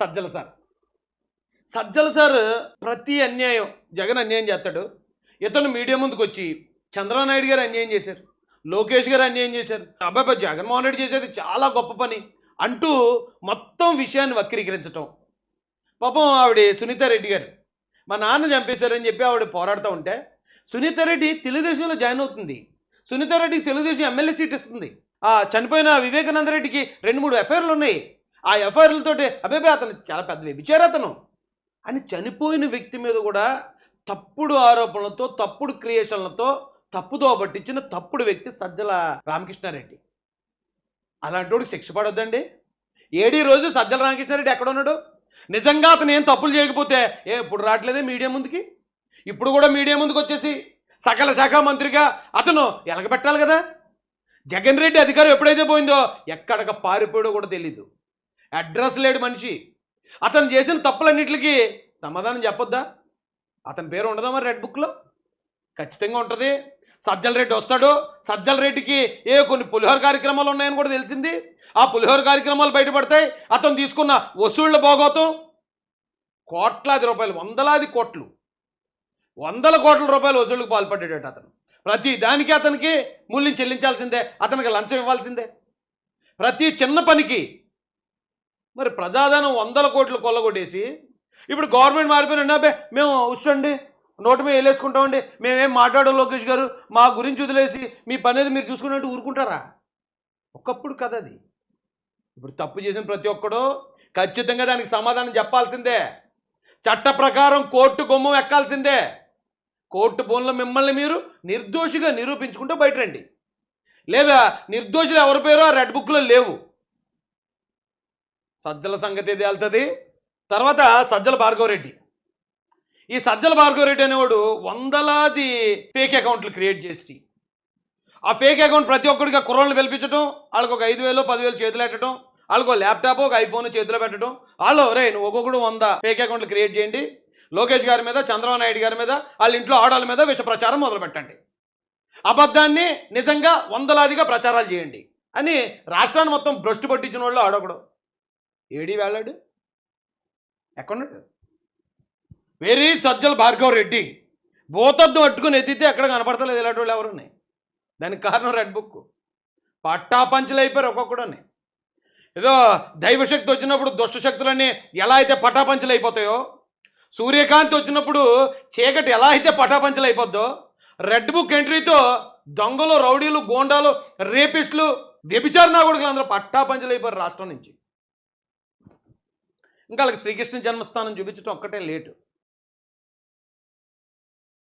Sajjala sir. Sajjala sir ప్రతి అన్యాయం జగన్ అన్యాయం చేస్తాడు. ఇతను మీడియా ముందుకు వచ్చి చంద్రబాబు నాయుడు గారు అన్యాయం చేశారు. లోకేష్ గారు అన్యాయం చేశారు. అబ్బాయి జగన్మోహన్ రెడ్డి చేసేది చాలా గొప్ప పని అంటూ మొత్తం విషయాన్ని వక్రీకరించటం. పాపం ఆవిడ సునీత రెడ్డి గారు. మా నాన్న చంపేశారని చెప్పి ఆవిడ పోరాడుతూ ఉంటే సునీత రెడ్డి తెలుగుదేశంలో జాయిన్ అవుతుంది. సునీత రెడ్డికి తెలుగుదేశం ఎమ్మెల్యే సీట్ ఇస్తుంది. ఆ చనిపోయిన వివేకానంద రెడ్డికి రెండు మూడు ఎఫ్ఐఆర్లు ఉన్నాయి. ఆ ఎఫ్ఐఆర్లతోటి అబ్బాయి అతను చాలా పెద్ద వ్యభిచార అతను. అని చనిపోయిన వ్యక్తి మీద కూడా తప్పుడు ఆరోపణలతో తప్పుడు క్రియేషన్లతో తప్పుదో పట్టించిన తప్పుడు వ్యక్తి సజ్జల రామకృష్ణారెడ్డి. అలాంటి వాడికి శిక్ష పడొద్దండి. ఏడీ రోజు సజ్జల రామకృష్ణారెడ్డి ఎక్కడ ఉన్నాడు? నిజంగా అతను ఏం తప్పులు చేయకపోతే ఏ ఇప్పుడు రావట్లేదే మీడియా ముందుకి? ఇప్పుడు కూడా మీడియా ముందుకు వచ్చేసి సకల శాఖ మంత్రిగా అతను ఎలగబెట్టాలి కదా? జగన్ రెడ్డి అధికారం ఎప్పుడైతే పోయిందో ఎక్కడికి పారిపోయాడో కూడా తెలీదు. అడ్రస్ లేడు మనిషి. అతను చేసిన తప్పులన్నిటికి సమాధానం చెప్పొద్దా? అతని పేరు ఉండదా మరి రెడ్ బుక్లో? ఖచ్చితంగా ఉంటుంది. సజ్జల రెడ్డి వస్తాడు. సజ్జల రెడ్డికి ఏ కొన్ని పులిహోర కార్యక్రమాలు ఉన్నాయని కూడా తెలిసింది. ఆ పులిహోర కార్యక్రమాలు బయటపడతాయి. అతను తీసుకున్న వసూళ్ళ భోగోతం కోట్లాది రూపాయలు వందలాది కోట్లు. వందల కోట్ల రూపాయలు వసూళ్ళకు పాల్పడ్డాడట అతను. ప్రతి దానికి అతనికి మూల్యం చెల్లించాల్సిందే అతనికి లంచం ఇవ్వాల్సిందే. ప్రతి చిన్న పనికి మరి ప్రజాధనం వందల కోట్లు కొల్లగొట్టేసి ఇప్పుడు గవర్నమెంట్ మారిపోయిన అబ్బే మేము ఉచ్చండి నోటు మీద వేలేసుకుంటామండి మేమేం మాట్లాడడం లోకేష్ గారు మా గురించి వదిలేసి మీ పని మీరు చూసుకున్నట్టు ఊరుకుంటారా? ఒకప్పుడు కథ అది. ఇప్పుడు తప్పు చేసిన ప్రతి ఒక్కడు ఖచ్చితంగా దానికి సమాధానం చెప్పాల్సిందే. చట్ట ప్రకారం కోర్టు గుమ్మం ఎక్కాల్సిందే. కోర్టు బోన్లో మిమ్మల్ని మీరు నిర్దోషిగా నిరూపించుకుంటూ బయట రండి లేదా నిర్దోషులు ఎవరి పేరో ఆ రెడ్ బుక్లో లేవు. సజ్జల సంగతి తేలుతుంది? తర్వాత సజ్జల భార్గవరెడ్డి ఈ సజ్జల భార్గవరెడ్డి అనేవాడు వందలాది ఫేక్ అకౌంట్లు క్రియేట్ చేసి ఆ ఫేక్ అకౌంట్ ప్రతి ఒక్కరికి ఆ కుర్రోళ్ళని పిలిపించడం వాళ్ళకి ఒక ఐదు వేలు పదివేలు చేతులు పెట్టడం వాళ్ళకు ల్యాప్టాప్ ఒక ఐఫోన్ చేతిలో పెట్టడం వాళ్ళు రే నువ్వు ఒక్కొక్కడు వంద ఫేక్ అకౌంట్లు క్రియేట్ చేయండి. లోకేష్ గారి మీద చంద్రబాబు నాయుడు గారి మీద వాళ్ళ ఇంట్లో ఆడాల మీద విష ప్రచారం మొదలు పెట్టండి. అబద్ధాన్ని నిజంగా వందలాదిగా ప్రచారాలు చేయండి అని రాష్ట్రాన్ని మొత్తం భ్రష్టు పట్టించిన వాళ్ళు ఆడొకడు. ఏడి వెళ్ళాడు ఎక్కడున్నాడు? వెరీ సజ్జల భార్గవ్ రెడ్డి. భూతద్దు అట్టుకుని ఎత్తితే ఎక్కడ కనపడతలేదు ఇలాంటి వాళ్ళు ఎవరున్నాయి దానికి కారణం రెడ్ బుక్. పట్టాపంచలు అయిపోయారు ఒక్కొక్కడని ఏదో దైవశక్తి వచ్చినప్పుడు దుష్టశక్తులన్నీ ఎలా అయితే పటాపంచలు అయిపోతాయో సూర్యకాంతి వచ్చినప్పుడు చీకటి ఎలా అయితే పటాపంచలు అయిపోద్దో రెడ్ బుక్ ఎంట్రీతో దొంగలు రౌడీలు గోండాలు రేపిస్టులు వ్యభిచారణ కూడా అందరూ పట్టాపంచలు అయిపోయారు రాష్ట్రం నుంచి. ఇంకా వాళ్ళకి శ్రీకృష్ణ జన్మస్థానం చూపించడం ఒక్కటే లేటు.